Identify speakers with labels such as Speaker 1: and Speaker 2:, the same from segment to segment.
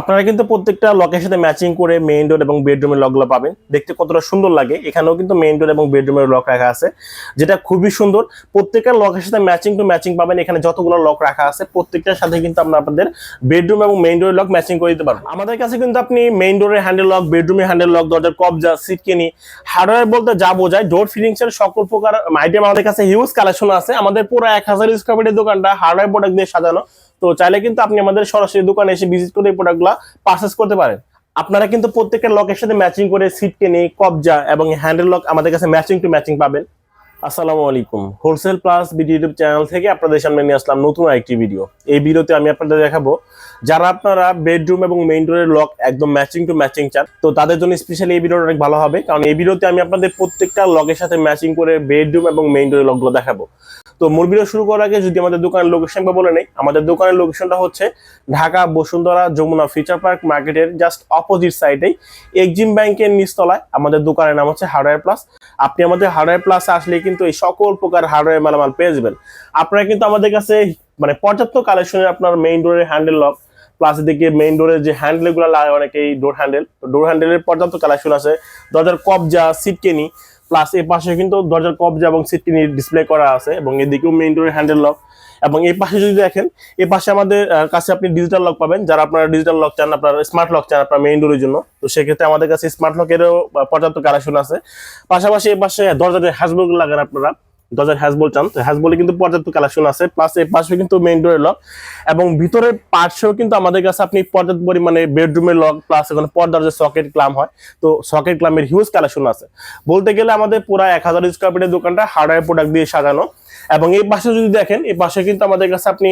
Speaker 1: আপনারা কিন্তু প্রত্যেকটা লকের সাথে ম্যাচিং করে মেইন ডোর এবং বেডরুমের লকগুলো পাবেন। দেখতে কতটা সুন্দর লাগে। এখানেও কিন্তু মেইন ডোর এবং বেডরুমের লক রাখা আছে, যেটা খুবই সুন্দর। প্রত্যেকটা লকের সাথে ম্যাচিং টু ম্যাচিং পাবেন। এখানে যতগুলো লক রাখা আছে, প্রত্যেকটার সাথে কিন্তু আমরা আপনাদের বেডরুম এবং মেইন ডোরের লক ম্যাচিং করে দিতে পারব। আমাদের কাছে কিন্তু আপনি মেইন ডোরের হ্যান্ডেল লক বেডরুমের হ্যান্ডেল লক দরজার কবজা সিটকেনি হার্ডওয়্যার বলতে যা বোঝায় ডোর ফিটিংস এর সকল প্রকার আইটেম আমাদের কাছে হিউজ কালেকশন আছে। আমাদের পুরো এক হাজার স্কোয়ার ফিটের দোকানটা হার্ডওয়্যার প্রোডাক্ট দিয়ে সাজানো। তো চাইলে কিন্তু আপনি আমাদের সরাসরি দোকানে এসে ভিজিট করে এই প্রোডাক্টগুলো পারচেস করতে পারেন। আপনারা কিন্তু প্রত্যেকটা লকের সাথে ম্যাচিং করে সিট কেনে, কবজা এবং হ্যান্ডেল লক আমাদের কাছে ম্যাচিং টু ম্যাচিং পাবেন। আসসালামু আলাইকুম। Wholesale plus BD YouTube channel থেকে আপনাদের সামনে নিয়ে আসলাম নতুন একটি ভিডিও এই ভিডিওতে আমি আপনাদের দেখাবো, যারা আপনারা বেডরুম এবং মেইন ডোরের লক একদম ম্যাচিং টু ম্যাচিং চান, তো তাদের জন্য স্পেশালি এই ভিডিওটা অনেক ভালো হবে, কারণ এই ভিডিওতে আমি আপনাদের প্রত্যেকটা লকের সাথে ম্যাচিং করে বেডরুম এবং মেইন ডোরের লকগুলো দেখাবো। তো মূল ভিডিও শুরু করার আগে যদি আমাদের দোকানের লোকেশনটা বলে নেই, আমাদের দোকানের লোকেশনটা হচ্ছে ঢাকা, বসুন্ধরা, যমুনা ফিচার পার্ক মার্কেটের জাস্ট অপোজিট সাইডেই এক্সিম ব্যাংকের নিচতলায়, আমাদের দোকানের নাম হচ্ছে হার্ডওয়্যার প্লাস আপনি আমাদের হার্ডওয়্যার প্লাসে আসলে কিন্তু এই সকল প্রকার হার্ডওয়্যার মালামাল পেয়ে যাবেন। আপনারা কিন্তু আমাদের কাছে মানে পর্যাপ্ত কালেকশনের আপনার মেইন ডোরের হ্যান্ডেল লক প্লাস এদিকে মেইন ডোরের যে হ্যান্ডেলগুলো লাগে অনেকেই ডোর হ্যান্ডেল ডোর হ্যান্ডেলের পর্যাপ্ত কালেকশন আছে। দরজার কবজা সিটকেনি প্লাস এ পাশে কিন্তু দরজার কবজা এবং সিটকেনি ডিসপ্লে করা আছে এবং এদিকেও মেইন ডোরের হ্যান্ডেল লক এবং এই পাশে যদি দেখেন, এই পাশে আমাদের কাছে আপনি ডিজিটাল লক পাবেন। যারা আপনারা ডিজিটাল লক চান, আপনার স্মার্ট লক চান, আপনার মেইন ডোরের জন্য। তো সেক্ষেত্রে আমাদের কাছে স্মার্ট লকেরও পর্যাপ্ত কালেকশন আছে। পাশাপাশি এই পাশে দরজাতে হাসবুক লাগান আপনারা। দরজার হ্যাশবোল চান তো হ্যাশবোলে কিন্তু পর্যাপ্ত কালেকশন আছে প্লাস এই পাশে কিন্তু মেইন ডোরের লক এবং ভিতরের পার্টসেও কিন্তু আমাদের কাছে আপনি পর্যাপ্ত পরিমাণে বেডরুমের লক প্লাস এখানে পর্দার যে সকেট ক্লাম হয়, তো সকেট ক্লামের হিউজ কালেকশন আছে। বলতে গেলে আমাদের পুরো এক হাজার স্কোয়ার ফিটের দোকানটা হার্ডওয়্যার প্রোডাক্ট দিয়ে সাজানো, এবং এই পাশে যদি দেখেন, এই পাশে কিন্তু আমাদের কাছে আপনি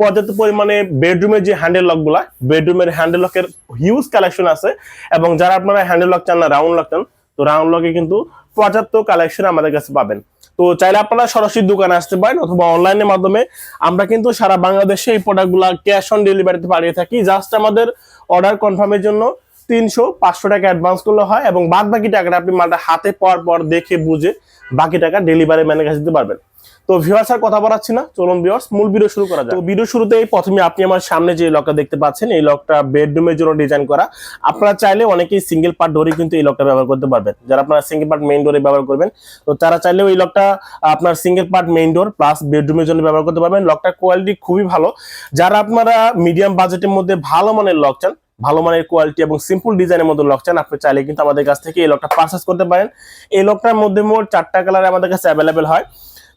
Speaker 1: পর্যাপ্ত পরিমাণে বেডরুমের যে হ্যান্ডেল লকগুলা বেডরুমের হ্যান্ডেল লকের হিউজ কালেকশন আছে, এবং যারা আপনারা হ্যান্ডেল লক চান না রাউন্ড লক চান, তো রাউন্ড লকে কিন্তু পর্যাপ্ত কালেকশন আমাদের কাছে পাবেন। তো চাইলে আপনারা সরাসরি দোকানে আসতে পারেন অথবা অনলাইনের মাধ্যমে। আমরা কিন্তু সারা বাংলাদেশে এই প্রোডাক্টগুলো ক্যাশ অন ডেলিভারিতে পাঠিয়ে থাকি। জাস্ট আমাদের অর্ডার কনফার্মের জন্য তিনশো পাঁচশো টাকা অ্যাডভান্স করলে হয় এবং বাদ বাকি টাকাটা আপনি মালটা হাতে পাওয়ার পর দেখে বুঝে বাকি টাকা ডেলিভারি ম্যানের কাছে দিতে পারবেন। তো ভিউয়ার্স আর কথা বলাচ্ছি না, চলুন ভিউয়ার্স মূল ভিডিও শুরু করা যায় তো ভিডিও শুরুতেই প্রথমে আপনি আমার সামনে যে লকটা দেখতে পাচ্ছেন, এই লকটা বেডরুমের জন্য ডিজাইন করা। আপনারা চাইলে অনেকেই সিঙ্গেল পার্ট ডোরে কিন্তু এই লকটা ব্যবহার করতে পারবেন। যারা আপনারা সিঙ্গেল পার্ট মেইন ডোরে ব্যবহার করবেন, তো তারা চাইলেও এই লকটা আপনার single part main door plus বেডরুমের জন্য ব্যবহার করতে পারবেন। লকটার কোয়ালিটি খুবই ভালো। যারা আপনারা মিডিয়াম বাজেটের মধ্যে ভালো মানের লক চান, ভালো মানের কোয়ালিটি এবং সিম্পল ডিজাইনের মধ্যে লক চান, আপনি চাইলে কিন্তু আমাদের কাছ থেকে এই লকটা পারচেস করতে পারেন। এই লকটার মধ্যে মোট চারটা কালার আমাদের কাছে অ্যাভেলেবেল হয়।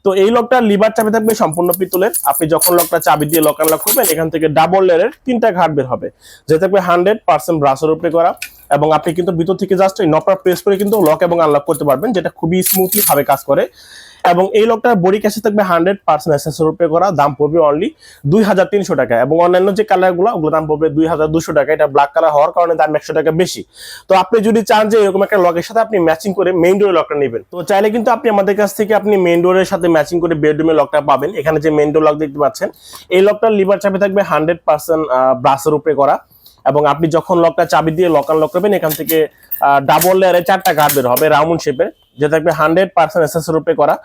Speaker 1: তো এই লকটা লিভার চাবি থাকবে, সম্পূর্ণ পিতলের। আপনি যখন লকটা চাবি দিয়ে লক আনলক করবেন, এখান থেকে ডাবল লেয়ারের তিনটা ঘাট বের হবে। যে থাকবে হান্ড্রেড পার্সেন্ট ব্রাশের উপরে করা। এবং আপনি কিন্তু ভিতর থেকে জাস্ট এই নকটা প্রেস করে কিন্তু লক এবং আনলক করতে পারবেন, যেটা খুবই স্মুথলি ভাবে কাজ করে। এবং এই লকটার বডি ক্যাশে থাকবে হান্ড্রেড পার্সেন্ট অ্যাসেসের উপরে করা, দাম পড়বে অনলি দুই হাজার তিনশো টাকা। এবং অন্যান্য যে কালারগুলো ওগুলো দাম পড়বে দুই হাজার দুশো টাকা। এটা ব্ল্যাক কালার হওয়ার কারণে দাম একশো টাকা বেশি। তো আপনি যদি চান যে এরকম একটা লকের সাথে আপনি ম্যাচিং করে মেইন ডোরের লকটা নেবেন, তো চাইলে কিন্তু আপনি আমাদের কাছ থেকে আপনি মেইন ডোরের সাথে ম্যাচিং করে বেডরুমের লকটা পাবেন। এখানে যে মেইন ডোর লক দেখতে পাচ্ছেন, এই লকটার লিভার চাপে থাকবে হান্ড্রেড পার্সেন্ট ব্রাসের উপরে করা। এবং আপনি যখন লকটা চাবি দিয়ে লক আনলক করবেন, এখান থেকে ডাবল লেয়ারে চারটা গার্ড বের হবে রাউন্ড শেপের যেটা থাকবে হান্ড্রেড পার্সেন্ট এসএস রূপে করা।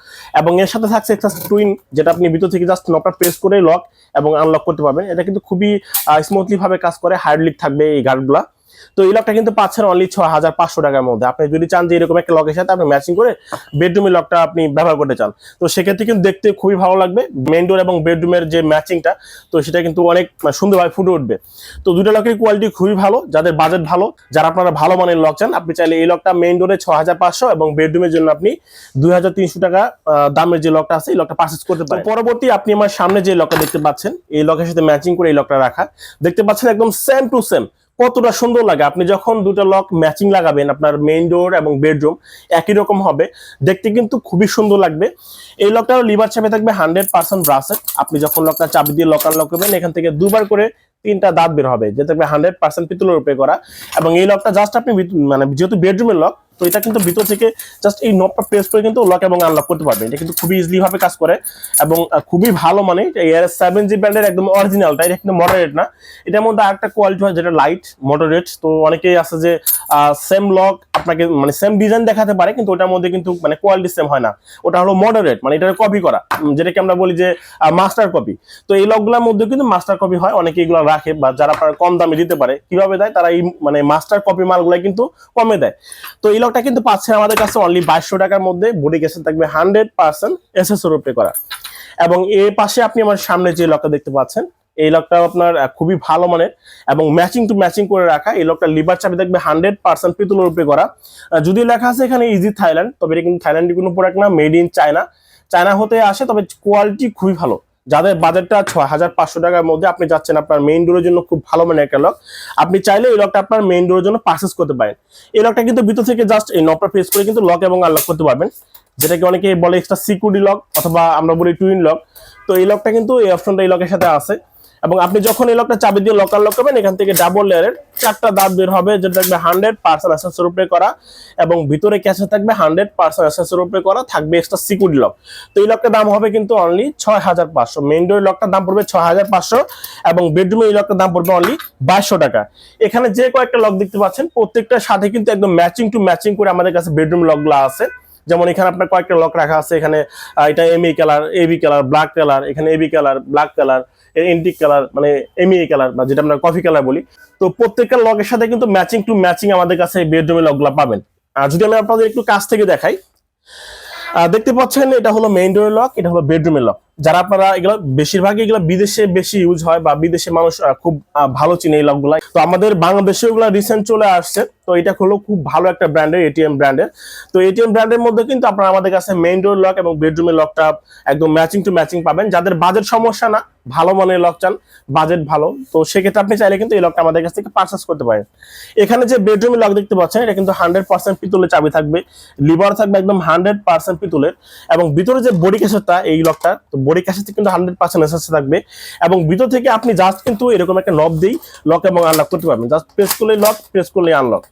Speaker 1: এবং এর সাথে থাকছে একটা টুইন যেটা আপনি ভিতর থেকে জাস্ট নকটা প্রেস করে লক এবং আনলক করতে পারবেন। এটা কিন্তু খুবই স্মুথলি ভাবে কাজ করে হার্ডলিক থাকবে এই গার্ডগুলা তো এই লকটা কিন্তু পাচ্ছেন অনলি ছ হাজার পাঁচশো টাকার মধ্যে। আপনি যদি চান যে এরকম একটা লকের সাথে আপনি ম্যাচিং করে বেডরুমের লকটা আপনি ব্যবহার করতে চান। তো সেক্ষেত্রে কিন্তু দেখতে খুবই ভালো লাগবে মেন ডোর এবং বেডরুমের যে ম্যাচিংটা তো সেটা কিন্তু অনেক মানে, সুন্দরভাবে ফুটে উঠবে। তো দুটো লকের কোয়ালিটি খুবই ভালো যাদের বাজেট ভালো যারা আপনারা ভালো মানের লক চান আপনি চাইলে এই লকটা মেইন ডোরে ছ হাজার পাঁচশো এবং বেডরুমের জন্য আপনি দুই হাজার তিনশো টাকা দামের যে লকটা আছে এই লকটা পারচেস করতে পারেন। পরবর্তী আপনি আমার সামনে যে লকটা দেখতে পাচ্ছেন এই লকের সাথে ম্যাচিং করে এই লকটা রাখা দেখতে পাচ্ছেন একদম সেম টু সেম কতটা সুন্দর লাগে? আপনি যখন দুটো লক ম্যাচিং লাগাবেন, আপনার মেইন ডোর এবং বেডরুম একই রকম হবে। দেখতে কিন্তু খুবই সুন্দর লাগবে। এই লকটা লিভার চাপে থাকবে হান্ড্রেড পার্সেন্ট ব্রাসেট আপনি যখন লকটা চাবি দিয়ে লক আনলক করবেন, এখান থেকে দুবার করে তিনটা দাঁত বের হবে যেটা থাকবে হান্ড্রেড পার্সেন্ট পিতলের উপরে করা। এবং এই লকটা জাস্ট আপনি মানে যেহেতু বেডরুমের লক তো এটা কিন্তু ভিতর থেকে জাস্ট এই নবটা প্রেস করে কিন্তু লক এবং আনলক করতে পারবেন এটা কিন্তু খুবই ইজিলি ভাবে কাজ করে এবং খুবই ভালো মানে এর সেভেন জি ব্র্যান্ডের একদম অরিজিনালটা এটা কিন্তু মডারেট না। এটার মধ্যে আরেকটা কোয়ালিটি হয় যেটা লাইট মডারেট তো অনেকেই আছে যে সেম লক আপনাকে মানে সেম ডিজাইন দেখাতে পারে, কিন্তু ওটার মধ্যে কিন্তু মানে কোয়ালিটি সেম হয় না। ওটা হলো মডারেট মানে এটা কপি করা। যেটাকে আমরা বলি যে মাস্টার কপি তো এই লকগুলোর মধ্যে কিন্তু মাস্টার কপি হয়, অনেকে এগুলো রাখে বা যারা আপনার কম দামে দিতে পারে, কীভাবে দেয়? তারা এই মানে মাস্টার কপি মালগুলো কিন্তু কমে দেয়। তো এই লকটা কিন্তু পাচ্ছে আমাদের কাছে অনলি বাইশশো টাকার মধ্যে বডি কেসে থাকবে হান্ড্রেড পার্সেন্ট এসএস রূপে করা। এবং এর পাশে আপনি আমার সামনে যে লকটা দেখতে পাচ্ছেন এই লকটা আপনার খুবই ভালো মানের এবং ম্যাচিং টু ম্যাচিং করে রাখা। এই লকটা লিভার চাবি থাকবে হান্ড্রেড পার্সেন্ট পিতলের উপরে করা যদি লেখা আছে এখানে ইজি থাইল্যান্ড তবে এটা কিন্তু থাইল্যান্ডের কোনো প্রোডাক্ট না মেড ইন চায়না চায়না হতে আসে, তবে কোয়ালিটি খুবই ভালো। যাদের বাজেটটা ছয় হাজার পাঁচশো টাকার মধ্যে আপনি যাচ্ছেন, আপনার মেইন ডোরের জন্য খুব ভালো মানের একটা লক আপনি চাইলে এই লকটা আপনার মেইন ডোরের জন্য পারচেস করতে পারেন। এই লকটা কিন্তু ভিতর থেকে জাস্ট এই নকটা প্রেস করে কিন্তু লক এবং আনলক করতে পারবেন। যেটাকে অনেকে বলে এক্সট্রা সিকিউরিটি লক অথবা আমরা বলি টুইন লক তো এই লকটা কিন্তু এই অপশনটা এই লকের সাথে আছে। এবং আপনি যখন এই লকটা চাবি দিয়ে লকার লক করবেন এখান থেকে ডাবল লেয়ারের চারটা দাঁত বের হবে, যেটা থাকবে হান্ড্রেড পার্সেন্ট অ্যাসেসের উপরে করা এবং ভিতরে ক্যাশে থাকবে হান্ড্রেড পার্সেন্ট অ্যাসেসের উপরে করা, থাকবে এক্সট্রা সিকিউরিটি লক তো এই লকটার দাম হবে কিন্তু অনলি ছয় হাজার পাঁচশো মেইন ডোর লকটার দাম পড়বে ছয় হাজার পাঁচশো এবং বেডরুমে এই লকটার দাম পড়বে অনলি বাইশশো টাকা। এখানে যে কয়েকটা লক দেখতে পাচ্ছেন, প্রত্যেকটার সাথে কিন্তু একদম ম্যাচিং টু ম্যাচিং করে আমাদের কাছে বেডরুম লকগুলো আছে। যেমন এখানে আপনার কয়েকটা লক রাখা আছে, এখানে এটা ME colour AB colour black colour এখানে AB colour black colour antique colour মানে এমই কালার বা যেটা আমরা কফি কালার বলি। তো প্রত্যেকটা লকের সাথে কিন্তু ম্যাচিং টু ম্যাচিং আমাদের কাছে বেডরুমের লকগুলো পাবেন। আর যদি আমি আপনাদের একটু কাছ থেকে দেখাই দেখতে পাচ্ছেন এটা হলো মেইন ডোরের লক এটা হলো বেডরুমের লক যারা আপনারা এগুলো বেশিরভাগই এগুলো বিদেশে বেশি ইউজ হয় বা বিদেশে মানুষ খুব ভালো চিনে এই লকগুলো তো আমাদের বাংলাদেশে ওগুলো রিসেন্ট চলে আসছে। তো এটা হলো খুব ভালো একটা ব্র্যান্ডের এটিএম ব্র্যান্ডের তো এটিএম ব্র্যান্ডের মধ্যে কিন্তু আপনারা আমাদের কাছে মেইন ডোর লক এবং বেডরুমের লকটা একদম ম্যাচিং টু ম্যাচিং পাবেন। যাদের বাজেট সমস্যা না, ভালো মানের লক চান বাজেট ভালো। তো সেক্ষেত্রে আপনি চাইলে কিন্তু এই লকটা আমাদের কাছ থেকে পারচেস করতে পারেন। এখানে যে বেডরুমের লক দেখতে পাচ্ছেন, এটা কিন্তু হান্ড্রেড পার্সেন্ট পিতলের চাবি থাকবে। লিভার থাকবে একদম হান্ড্রেড পার্সেন্ট পিতলের। এবং ভিতরে যে বডি ক্যাসেটটা এই লকটা তো বডি ক্যাসেট কিন্তু হান্ড্রেড পার্সেন্ট এসএস থাকবে এবং ভিতর থেকে আপনি জাস্ট কিন্তু এরকম একটা নব দিই লক এবং আনলক করতে পারবেন। জাস্ট প্রেস করলে লক প্রেস করলে আনলক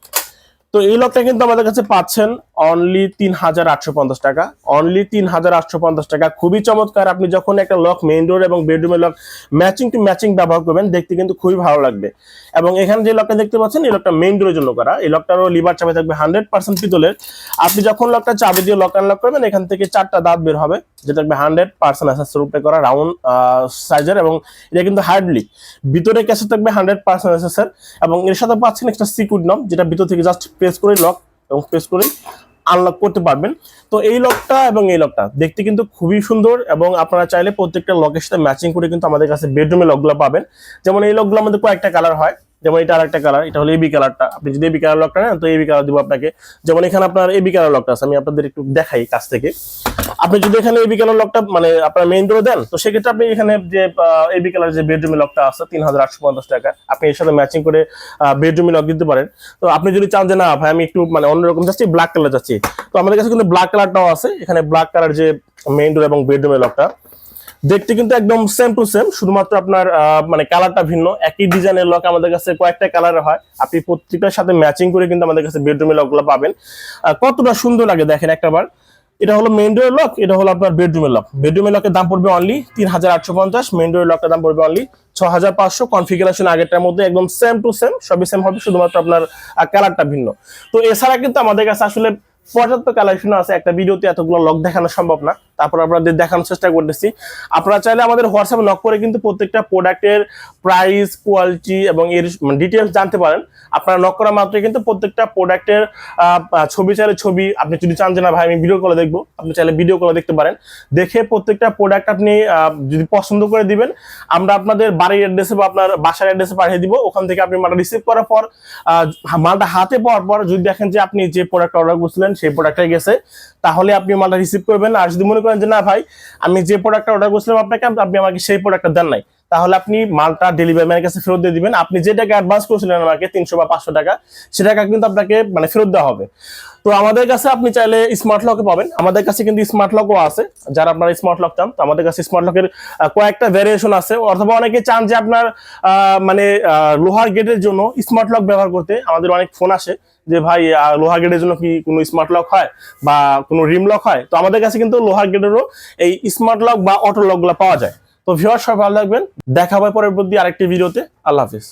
Speaker 1: তো এই লকটা কিন্তু আমাদের কাছে পাচ্ছেন অনলি তিন হাজার আটশো পঞ্চাশ টাকা। অনলি তিন হাজার আটশো পঞ্চাশ টাকা। খুবই চমৎকার। আপনি যখন একটা লক মেইন ডোর এবং বেডরুমের লক ম্যাচিং টু ম্যাচিং ব্যবহার করবেন, দেখতে কিন্তু খুবই ভালো লাগবে। এবং এখানে যে লকটা দেখতে পাচ্ছেন, এই লকটা মেইন ডোরের জন্য করা। এই লকটারও লিভার চাবি থাকবে হান্ড্রেড পার্সেন্ট পিতলের। আপনি যখন লকটা চাবি দিয়ে লক আনলক করবেন, এখান থেকে চারটা দাঁত বের হবে। যেটা থাকবে হান্ড্রেড পার্সেন্ট অ্যাসেস রূপে করা রাউন্ড সাইজের এবং এটা কিন্তু হার্ডলি ভিতরে ক্যাসে থাকবে হান্ড্রেড পার্সেন্ট এসএসের এবং এর সাথে পাচ্ছেন একটা সিকিউর নম যেটা ভিতর থেকে জাস্ট প্রেস করে লক এবং প্রেস করে আনলক করতে পারবেন। তো এই লকটা এবং এই লকটা দেখতে কিন্তু খুবই সুন্দর এবং আপনারা চাইলে প্রত্যেকটা লকের সাথে ম্যাচিং করে কিন্তু আমাদের কাছে বেডরুমে লকগুলো পাবেন। যেমন এই লকগুলো আমাদের কয়েকটা কালার হয়। যেমন এটা আরেকটা কালার এটা হলো এবি কালারটা আপনি যদি এবি কালার লকটা নেন, তো এবি কালার দিব আপনাকে। যেমন এখানে আপনার এবি কালার লকটা আছে, আমি আপনাদের একটু দেখাই কাছ থেকে। আপনি যদি এখানে এবি কালার লকটা মানে আপনার মেইন ডোরে দেন, তো সেক্ষেত্রে আপনি এখানে যে এবি কালার যে বেডরুমে লকটা আছে, তিন হাজার আটশো পঞ্চাশ টাকা, আপনি এর সাথে ম্যাচিং করে বেডরুমে লক দিতে পারেন। তো আপনি যদি চান যে, না, ভাই, আমি একটু মানে অন্যরকম যাচ্ছি ব্ল্যাক কালার যাচ্ছি তো আমাদের কাছে কিন্তু ব্ল্যাক কালারটাও আছে। এখানে ব্ল্যাক কালার যে মেইন ডোর এবং বেডরুমের লকটা দেখতে কিন্তু একদম সেম টু সেম শুধুমাত্র আপনার মানে কালারটা ভিন্ন। একই ডিজাইনের লক আমাদের কাছে কয়েকটা কালার হয়। আপনি প্রত্যেকটার সাথে ম্যাচিং করে কিন্তু আমাদের কাছে বেডরুমের লকগুলো পাবেন। কতটা সুন্দর লাগে দেখেন একটাবার। এটা হলো মেইন ডোরের লক এটা হলো আপনার বেডরুমের লক বেডরুমের লকের দাম পড়বে অনলি তিন হাজার আটশো পঞ্চাশ মেইন ডোরের লকের দাম পড়বে অনলি ছ হাজার পাঁচশো। কনফিগারেশন আগেরটার মধ্যে একদম সেম টু সেম সবই সেম হবে, শুধুমাত্র আপনার কালারটা ভিন্ন। তো এছাড়া কিন্তু আমাদের কাছে আসলে পর্যাপ্ত কালেকশন আছে। একটা ভিডিওতে এতগুলো লক দেখানো সম্ভব না। তারপর আপনাদের দেখানোর চেষ্টা করতেছি। আপনারা চাইলে আমাদের হোয়াটসঅ্যাপে নক করে কিন্তু প্রত্যেকটা প্রোডাক্টের প্রাইস কোয়ালিটি এবং এর ডিটেলস জানতে পারেন। আপনারা নক করা মাত্রই কিন্তু প্রত্যেকটা প্রোডাক্টের ছবি চাইলে ছবি, আপনি যদি চান যে না ভাই আমি ভিডিও কলে দেখব, আপনি চাইলে ভিডিও কলে দেখতে পারেন। দেখে প্রত্যেকটা প্রোডাক্ট আপনি যদি পছন্দ করে দিবেন, আমরা আপনাদের বাড়ির অ্যাড্রেসে বা আপনার বাসার অ্যাড্রেসে পাঠিয়ে দিব। ওখান থেকে আপনি মালটা রিসিভ করার পর মালটা হাতে পাওয়ার পর যদি দেখেন যে আপনি যে প্রোডাক্ট অর্ডার করছিলেন, সেই প্রোডাক্টটাই গেছে, তাহলে আপনি মালটা রিসিভ করবেন। আর যদি মনে করেন যে, না ভাই, আমি যে প্রোডাক্টটা অর্ডার করছিলাম আপনাকে, আপনি আমাকে সেই প্রোডাক্টটা দেন নাই। তাহলে আপনি মালটা ডেলিভারি ম্যানের কাছে ফেরত দিয়ে দিবেন। আপনি যে টাকা অ্যাডভান্স করেছিলেন আমাকে, তিনশো বা পাঁচশো টাকা, সে টাকা কিন্তু আপনাকে মানে ফেরত দেওয়া হবে। তো আমাদের কাছে আপনি চাইলে স্মার্ট লকে পাবেন। আমাদের কাছে কিন্তু স্মার্ট লকও আছে। যারা আপনারা স্মার্ট লক চান, তো আমাদের কাছে স্মার্ট লকের কয়েকটা ভ্যারিয়েশন আছে। অথবা অনেকে চান যে আপনার মানে লোহার গেটের জন্য স্মার্ট লক ব্যবহার করতে। আমাদের অনেক ফোন আসে। যে ভাই লোহা গেটের জন্য কি কোনো স্মার্ট লক হয় বা কোনো রিম লক হয়? তো আমাদের কাছে কিন্তু লোহার গেটেরও এই স্মার্ট লক বা অটো লকগুলো পাওয়া যায়। তো ভিউয়ার সবাই ভালো লাগবেন দেখা হবে বুদ্ধি আরেকটি ভিডিওতে আল্লাহ হাফিজ।